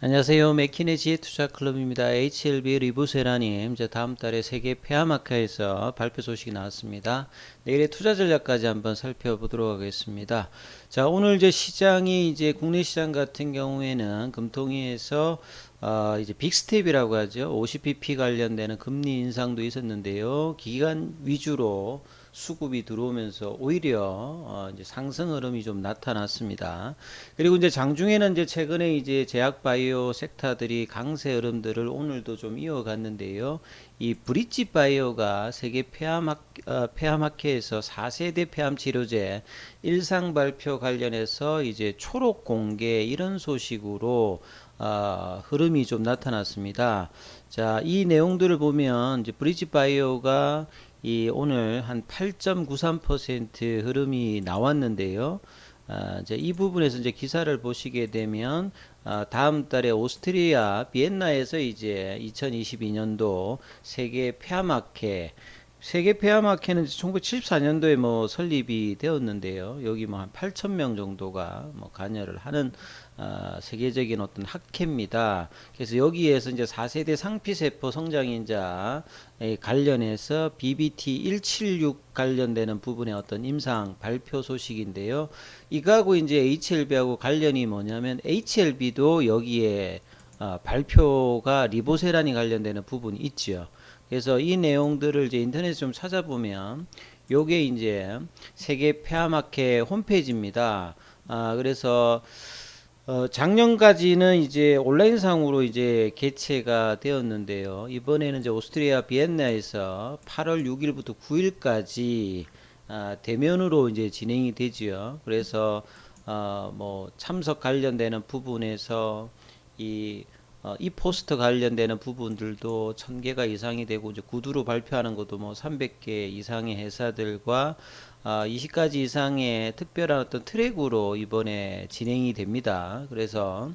안녕하세요. 맥키네 지혜투자 클럽입니다. HLB 리부세라님, 이제 다음 달에 세계 폐암학회에서 발표 소식이 나왔습니다. 내일의 투자 전략까지 한번 살펴보도록 하겠습니다. 자, 오늘 이제 시장이 이제 국내 시장 같은 경우에는 금통위에서 어, 이제 빅스텝이라고 하죠. 50pp 관련되는 금리 인상도 있었는데요. 기간 위주로 수급이 들어오면서 오히려 어 이제 상승 흐름이 좀 나타났습니다. 그리고 이제 장중에는 이제 최근에 이제 제약 바이오 섹터들이 강세 흐름들을 오늘도 좀 이어갔는데요. 이 브릿지 바이오가 세계 폐암학 어, 폐암학회에서 4세대 폐암 치료제 일상 발표 관련해서 이제 초록 공개 이런 소식으로 어, 흐름이 좀 나타났습니다. 자, 이 내용들을 보면 이제 브릿지 바이오가 이 오늘 한 8.93% 흐름이 나왔는데요. 아, 이제 이 부분에서 이제 기사를 보시게 되면 아, 다음 달에 오스트리아 비엔나에서 이제 2022년도 세계 폐암학회 세계 폐암학회는 1974년도에 뭐 설립이 되었는데요. 여기 뭐 한 8천 명 정도가 뭐 관여를 하는 어, 세계적인 어떤 학회입니다. 그래서 여기에서 이제 4세대 상피세포 성장인자 관련해서 BBT 176 관련되는 부분의 어떤 임상 발표 소식인데요. 이거하고 이제 HLB하고 관련이 뭐냐면 HLB도 여기에 어, 발표가 리보세란이 관련되는 부분이 있죠. 그래서 이 내용들을 이제 인터넷에 좀 찾아보면 요게 이제 세계 폐암학회 홈페이지입니다. 아, 그래서 어, 작년까지는 이제 온라인상으로 이제 개최가 되었는데요. 이번에는 이제 오스트리아 비엔나에서 8월 6일부터 9일까지 아, 대면으로 이제 진행이 되지요. 그래서 어, 뭐 참석 관련되는 부분에서 이 어, 이 포스터 관련되는 부분들도 1000개가 이상이 되고 이제 구두로 발표하는 것도 뭐 300개 이상의 회사들과 아, 20가지 이상의 특별한 어떤 트랙으로 이번에 진행이 됩니다. 그래서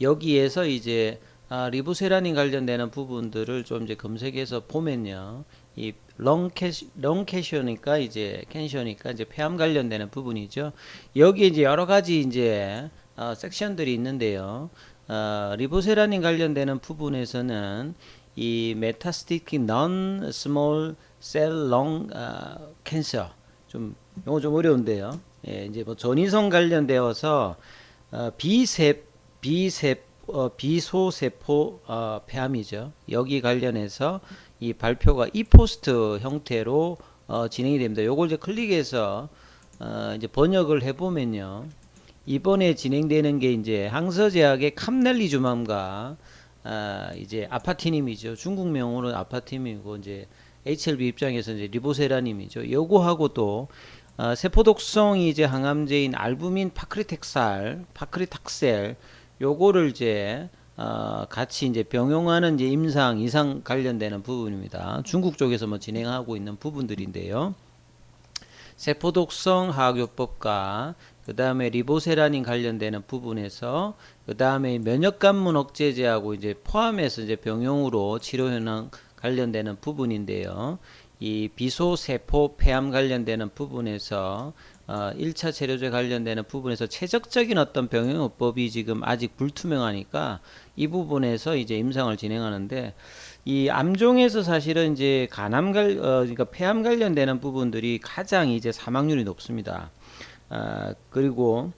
여기에서 이제 아, 리보세라닌 관련되는 부분들을 좀 이제 검색해서 보면요. 이 렁캐시, 렁캐셔니까 이제 캔셔니까 이제 폐암 관련되는 부분이죠. 여기 이제 여러 가지 이제 어, 섹션들이 있는데요. 어, 리보세라닌 관련되는 부분에서는 이 메타스틱 non small cell lung 어, cancer 좀 이거 좀 어려운데요. 예, 이제 뭐 전이성 관련되어서 어, 비세 비세 어, 비소세포 어, 폐암이죠. 여기 관련해서 이 발표가 이 포스트 형태로 어, 진행이 됩니다. 요걸 이제 클릭해서 어, 이제 번역을 해보면요. 이번에 진행되는 게 이제 항서제약의 캄넬리주맘과 아, 이제 아파티님이죠. 중국명으로는 아파티님이고 이제 HLB 입장에서 이제 리보세라님이죠. 요거하고 또 어, 세포 독성이 이제 항암제인 알부민 파크리텍살, 파크리탁셀 요거를 이제 어, 같이 이제 병용하는 이제 임상 이상 관련되는 부분입니다. 중국 쪽에서 뭐 진행하고 있는 부분들인데요. 세포독성 화학요법과 그 다음에 리보세라닌 관련되는 부분에서 그 다음에 면역관문 억제제하고 이제 포함해서 이제 병용으로 치료 현황 관련되는 부분인데요. 이 비소세포 폐암 관련되는 부분에서 어, 1차 재료제 관련되는 부분에서 최적적인 어떤 병용요법이 지금 아직 불투명하니까 이 부분에서 이제 임상을 진행하는데 이 암종에서 사실은 이제 간암 관 어, 그러니까 폐암 관련되는 부분들이 가장 이제 사망률이 높습니다. 아, 그리고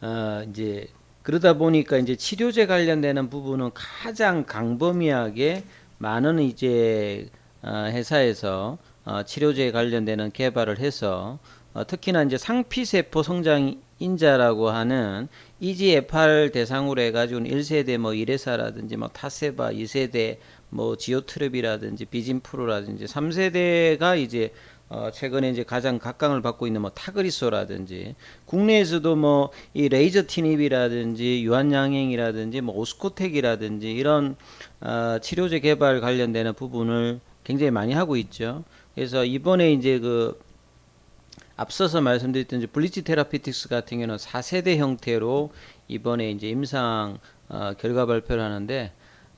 어, 이제 그러다 보니까 이제 치료제 관련되는 부분은 가장 강범위하게 많은 이제 어, 회사에서 어, 치료제 관련되는 개발을 해서 어, 특히나 이제 상피세포 성장 인자라고 하는 EGFR 대상으로 해가지고 1세대 뭐 이레사라든지 뭐 타세바 2세대 뭐 지오트랩이라든지 비진프로라든지 3세대가 이제 어, 최근에 이제 가장 각광을 받고 있는 뭐 타그리소라든지 국내에서도 뭐 이 레이저 티닙이라든지 유한양행이라든지 뭐 오스코텍이라든지 이런 어, 치료제 개발 관련되는 부분을 굉장히 많이 하고 있죠. 그래서 이번에 이제 그 앞서서 말씀드렸던 이제 블리치 테라피틱스 같은 경우는 4세대 형태로 이번에 이제 임상 어, 결과 발표를 하는데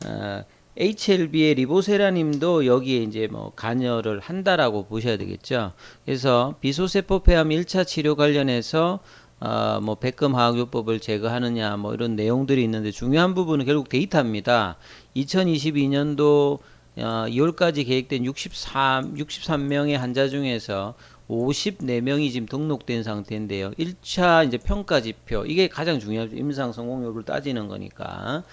어, HLB의 리보세라님도 여기에 이제 뭐 관여를 한다라고 보셔야 되겠죠. 그래서 비소세포 폐암 1차 치료 관련해서 어, 뭐 백금화학요법을 제거하느냐 뭐 이런 내용들이 있는데 중요한 부분은 결국 데이터입니다. 2022년도 어, 2월까지 계획된 63 63명의 환자 중에서 54명이 지금 등록된 상태인데요. 1차 이제 평가 지표 이게 가장 중요하죠. 임상 성공률을 따지는 거니까.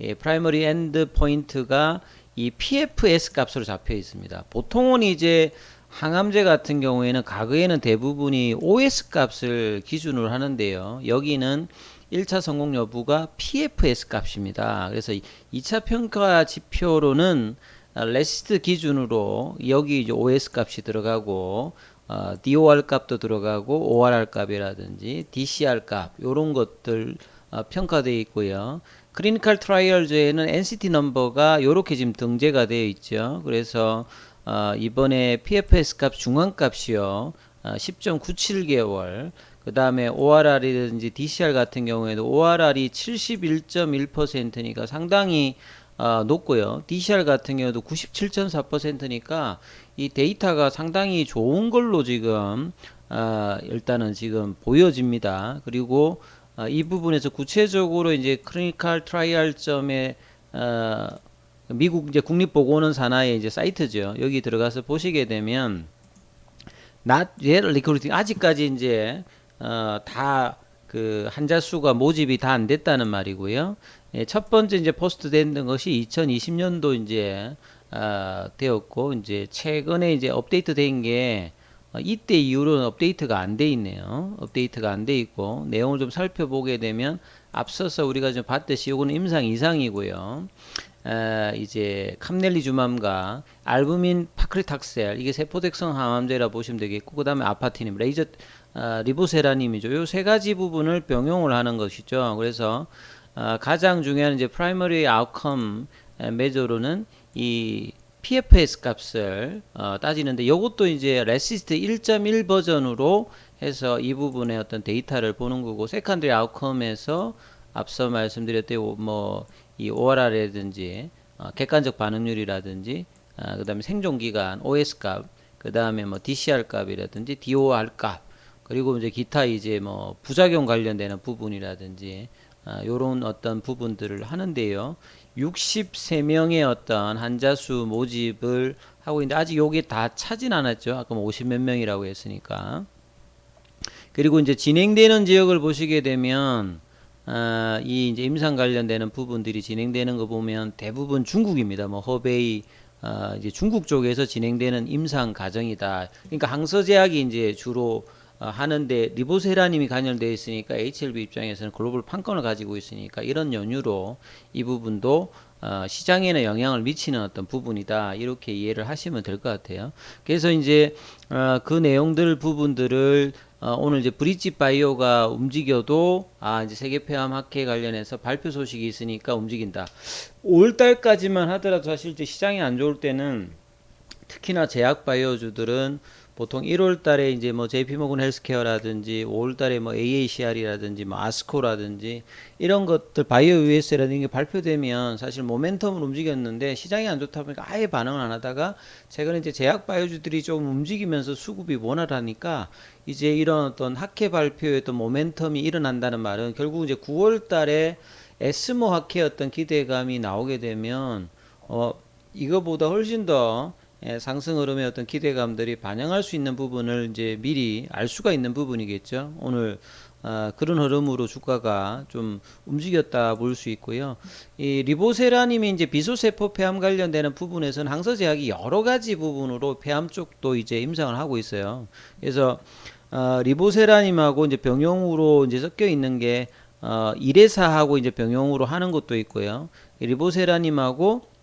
예, 프라이머리 엔드 포인트가 이 PFS 값으로 잡혀 있습니다. 보통은 이제 항암제 같은 경우에는 과거에는 대부분이 OS 값을 기준으로 하는데요. 여기는 1차 성공 여부가 PFS 값입니다. 그래서 2차 평가 지표로는 레시스트 기준으로 여기 이제 OS 값이 들어가고 어, DOR 값도 들어가고 ORR 값이라든지 DCR 값 이런 것들 어, 평가되어 있고요. 클리니컬 트라이얼즈에는 NCT 넘버가 이렇게 지금 등재가 되어 있죠. 그래서 어, 이번에 PFS 값 중앙 값이요. 어, 10.97개월. 그 다음에 ORR이든지 DCR 같은 경우에도 ORR이 71.1%니까 상당히 어, 높고요. DCR 같은 경우도 97.4%니까 이 데이터가 상당히 좋은 걸로 지금 어, 일단은 지금 보여집니다. 그리고 어, 이 부분에서 구체적으로 이제 클리니컬 트라이얼점에 어, 미국 이제 국립보건원 산하의 이제 사이트죠. 여기 들어가서 보시게 되면 not yet recruiting 아직까지 이제 어, 다 그 환자 수가 모집이 다 안 됐다는 말이고요. 예, 첫 번째 이제 포스트 된 것이 2020년도 이제 어, 되었고 이제 최근에 이제 업데이트 된게 어, 이때 이후로는 업데이트가 안 돼 있네요. 업데이트가 안 돼 있고 내용을 좀 살펴보게 되면 앞서서 우리가 좀 봤듯이 이거는 임상 이상이고요. 어, 이제 캄넬리주맘과 알부민 파크리탁셀 이게 세포백성 항암제라 보시면 되겠고 그 다음에 아파티님 레이저 어, 리보세라님이죠. 요 세 가지 부분을 병용을 하는 것이죠. 그래서 어, 가장 중요한 이제 프라이머리 아웃컴 메저로는 이 PFS 값을 어, 따지는데 이것도 이제 레시스트 1.1 버전으로 해서 이 부분의 어떤 데이터를 보는 거고 세컨드리 아웃컴에서 앞서 말씀드렸던 뭐이 ORR이라든지 어, 객관적 반응률이라든지 어, 그 다음에 생존 기간 OS 값, 그 다음에 뭐 DCR 값이라든지 DOR 값, 그리고 이제 기타 이제 뭐 부작용 관련되는 부분이라든지 아, 요런 어떤 부분들을 하는데요. 63명의 어떤 환자 수 모집을 하고 있는데 아직 요게 다 차진 않았죠. 아까 뭐 50 몇 명이라고 했으니까. 그리고 이제 진행되는 지역을 보시게 되면 아, 이 이제 임상 관련되는 부분들이 진행되는 거 보면 대부분 중국입니다. 뭐 허베이 아, 이제 중국 쪽에서 진행되는 임상 과정이다. 그러니까 항서제약이 이제 주로 어, 하는데 리보세라님이 관련되어 있으니까 HLB 입장에서는 글로벌 판권을 가지고 있으니까 이런 연유로 이 부분도 어, 시장에는 영향을 미치는 어떤 부분이다 이렇게 이해를 하시면 될 것 같아요. 그래서 이제 어, 그 내용들 부분들을 어, 오늘 이제 브릿지 바이오가 움직여도 아 이제 세계 폐암 학회 관련해서 발표 소식이 있으니까 움직인다. 5월달까지만 하더라도 사실 이제 시장이 안 좋을 때는 특히나 제약 바이오주들은 보통 1월 달에 이제 뭐 JP모건 헬스케어라든지 5월 달에 뭐 AACR이라든지 뭐 아스코라든지 이런 것들 바이오 US라든지 게 발표되면 사실 모멘텀을 움직였는데 시장이 안 좋다 보니까 아예 반응을 안 하다가 최근에 이제 제약 바이오주들이 좀 움직이면서 수급이 원활하니까 이제 이런 어떤 학회 발표에 또 모멘텀이 일어난다는 말은 결국 이제 9월 달에 에스모 학회 어떤 기대감이 나오게 되면 어 이거보다 훨씬 더 예, 상승 흐름의 어떤 기대감들이 반영할 수 있는 부분을 이제 미리 알 수가 있는 부분이겠죠. 오늘 어, 그런 흐름으로 주가가 좀 움직였다 볼 수 있고요. 이 리보세라님이 이제 비소세포 폐암 관련되는 부분에서는 항서제약이 여러 가지 부분으로 폐암 쪽도 이제 임상을 하고 있어요. 그래서 어, 리보세라님하고 이제 병용으로 이제 섞여 있는 게 어, 이레사하고 이제 병용으로 하는 것도 있고요. 리보세라님하고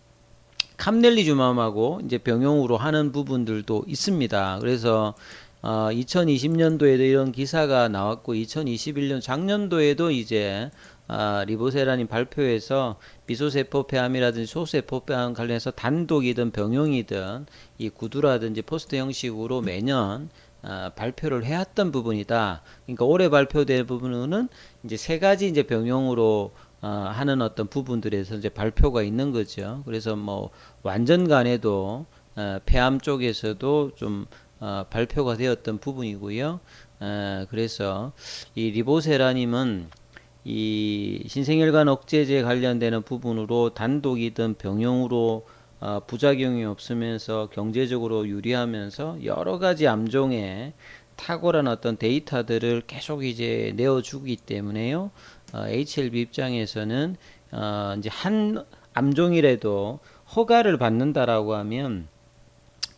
캄넬리주맘하고 이제 병용으로 하는 부분들도 있습니다. 그래서 어, 2020년도에도 이런 기사가 나왔고 2021년 작년도에도 이제 아, 리보세라님 발표에서 비소세포 폐암이라든지 소세포 폐암 관련해서 단독이든 병용이든 이 구두라든지 포스트 형식으로 매년 아, 발표를 해왔던 부분이다. 그러니까 올해 발표될 부분은 이제 세 가지 이제 병용으로 어, 하는 어떤 부분들에서 이제 발표가 있는 거죠. 그래서 뭐 완전 간에도 어, 폐암 쪽에서도 좀 어, 발표가 되었던 부분이고요. 에, 그래서 이 리보세라님은 이 신생혈관 억제제 관련되는 부분으로 단독이든 병용으로 어, 부작용이 없으면서 경제적으로 유리하면서 여러 가지 암종에 탁월한 어떤 데이터들을 계속 이제 내어주기 때문에요. 어, HLB 입장에서는 어, 이제 한 암종이라도 허가를 받는다라고 하면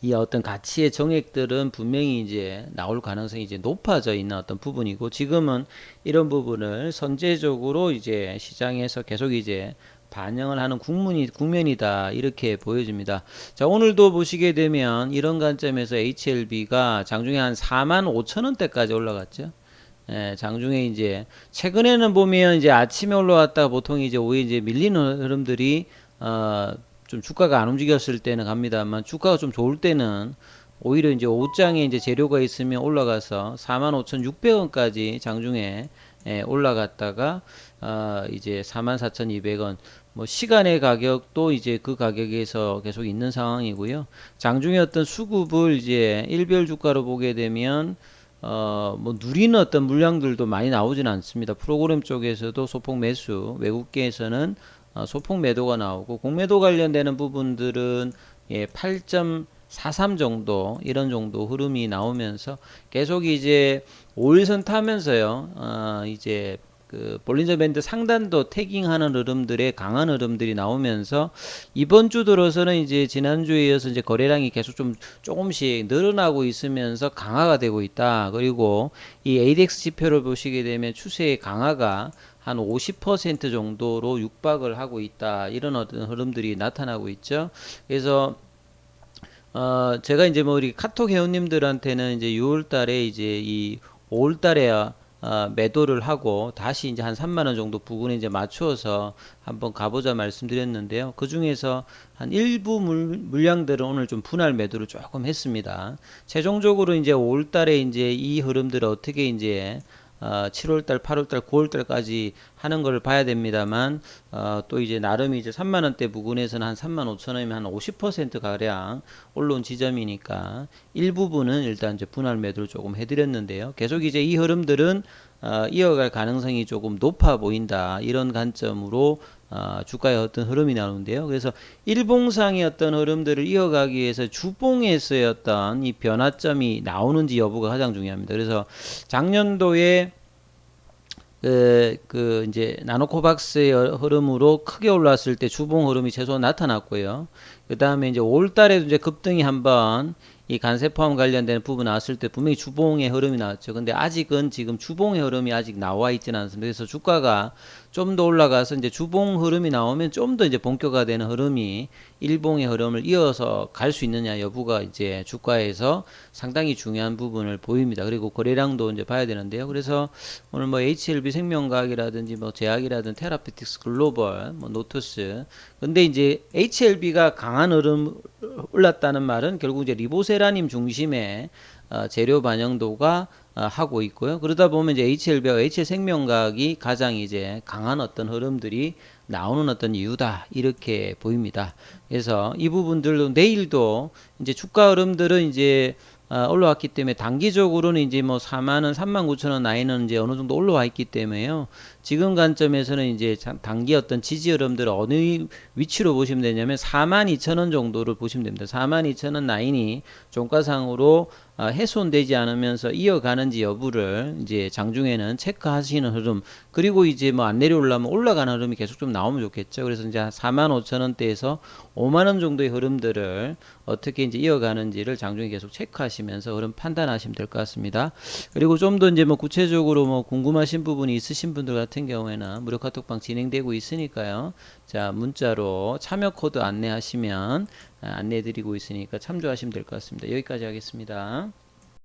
이 어떤 가치의 정액들은 분명히 이제 나올 가능성이 이제 높아져 있는 어떤 부분이고 지금은 이런 부분을 선제적으로 이제 시장에서 계속 이제 반영을 하는 국문이 국면이다 이렇게 보여집니다. 자 오늘도 보시게 되면 이런 관점에서 HLB가 장중에 한 4만 5천 원대까지 올라갔죠. 예, 장중에 이제 최근에는 보면 이제 아침에 올라왔다가 보통 이제 오후에 이제 밀리는 흐름들이 어, 좀 주가가 안 움직였을 때는 갑니다만 주가가 좀 좋을 때는 오히려 이제 옷장에 이제 재료가 있으면 올라가서 45,600원까지 장중에 예, 올라갔다가 어, 이제 44,200원 뭐 시간의 가격도 이제 그 가격에서 계속 있는 상황이고요. 장중에 어떤 수급을 이제 일별 주가로 보게 되면 어, 뭐 누리는 어떤 물량들도 많이 나오지는 않습니다. 프로그램 쪽에서도 소폭 매수, 외국계에서는 어, 소폭 매도가 나오고 공매도 관련되는 부분들은 예, 8.43 정도 이런 정도 흐름이 나오면서 계속 이제 5일선 타면서요. 어, 이제 그 볼린저 밴드 상단도 태깅하는 흐름들의 강한 흐름들이 나오면서 이번 주 들어서는 이제 지난주에 이어서 이제 거래량이 계속 좀 조금씩 늘어나고 있으면서 강화가 되고 있다. 그리고 이 ADX 지표를 보시게 되면 추세의 강화가 한 50% 정도로 육박을 하고 있다. 이런 어떤 흐름들이 나타나고 있죠. 그래서 어 제가 이제 뭐 우리 카톡 회원님들한테는 이제 6월 달에 이제 이 5월 달에 어, 매도를 하고 다시 이제 한 3만 원 정도 부근에 이제 맞추어서 한번 가보자 말씀드렸는데요. 그 중에서 한 일부 물, 물량들은 오늘 좀 분할 매도를 조금 했습니다. 최종적으로 이제 5월 달에 이제 이 흐름들을 어떻게 이제 어, 7월달, 8월달, 9월달까지 하는 걸 봐야 됩니다만 어, 또 이제 나름 이제 3만 원대 부근에서는 한 3만 5천 원이면 한 50% 가량 올라온 지점이니까 일부분은 일단 이제 분할 매도를 조금 해드렸는데요. 계속 이제 이 흐름들은 어, 이어갈 가능성이 조금 높아 보인다 이런 관점으로 어, 주가의 어떤 흐름이 나오는데요. 그래서 일봉상의 어떤 흐름들을 이어가기 위해서 주봉에서의 어떤 이 변화점이 나오는지 여부가 가장 중요합니다. 그래서 작년도에 그, 그 이제 나노코박스의 흐름으로 크게 올랐을 때 주봉 흐름이 최소 나타났고요. 그 다음에 이제 5월달에도 이제 급등이 한번 이 간세포함 관련된 부분 나왔을 때 분명히 주봉의 흐름이 나왔죠. 근데 아직은 지금 주봉의 흐름이 아직 나와 있지는 않습니다. 그래서 주가가 좀 더 올라가서 이제 주봉 흐름이 나오면 좀 더 이제 본격화되는 흐름이 일봉의 흐름을 이어서 갈 수 있느냐 여부가 이제 주가에서 상당히 중요한 부분을 보입니다. 그리고 거래량도 이제 봐야 되는데요. 그래서 오늘 뭐 HLB 생명과학이라든지 뭐 제약이라든지 테라피틱스 글로벌, 뭐 노투스. 근데 이제 HLB가 강한 흐름 올랐다는 말은 결국 이제 리보세라님 중심의 어, 재료 반영도가 어, 하고 있고요. 그러다 보면 이제 HLB와 HL생명과학이 가장 이제 강한 어떤 흐름들이 나오는 어떤 이유다 이렇게 보입니다. 그래서 이 부분들도 내일도 이제 주가 흐름들은 이제 어, 올라왔기 때문에 단기적으로는 이제 뭐 4만 원, 3만 9천원 나이는 이제 어느 정도 올라와 있기 때문에요. 지금 관점에서는 이제 단기 어떤 지지 흐름들을 어느 위치로 보시면 되냐면 4만 2천 원 정도를 보시면 됩니다. 4만 2천 원 라인이 종가상으로 어, 훼손되지 않으면서 이어가는지 여부를 이제 장중에는 체크하시는 흐름 그리고 이제 뭐 안 내려올라면 올라가는 흐름이 계속 좀 나오면 좋겠죠. 그래서 이제 4만 5천 원대에서 5만 원 정도의 흐름들을 어떻게 이제 이어가는지를 장중에 계속 체크하시면서 흐름 판단하시면 될 것 같습니다. 그리고 좀 더 이제 뭐 구체적으로 뭐 궁금하신 부분이 있으신 분들 같은 경우에는 무료 카톡방 진행되고 있으니까요. 자 문자로 참여 코드 안내하시면 안내해 드리고 있으니까 참조하시면 될 것 같습니다. 여기까지 하겠습니다.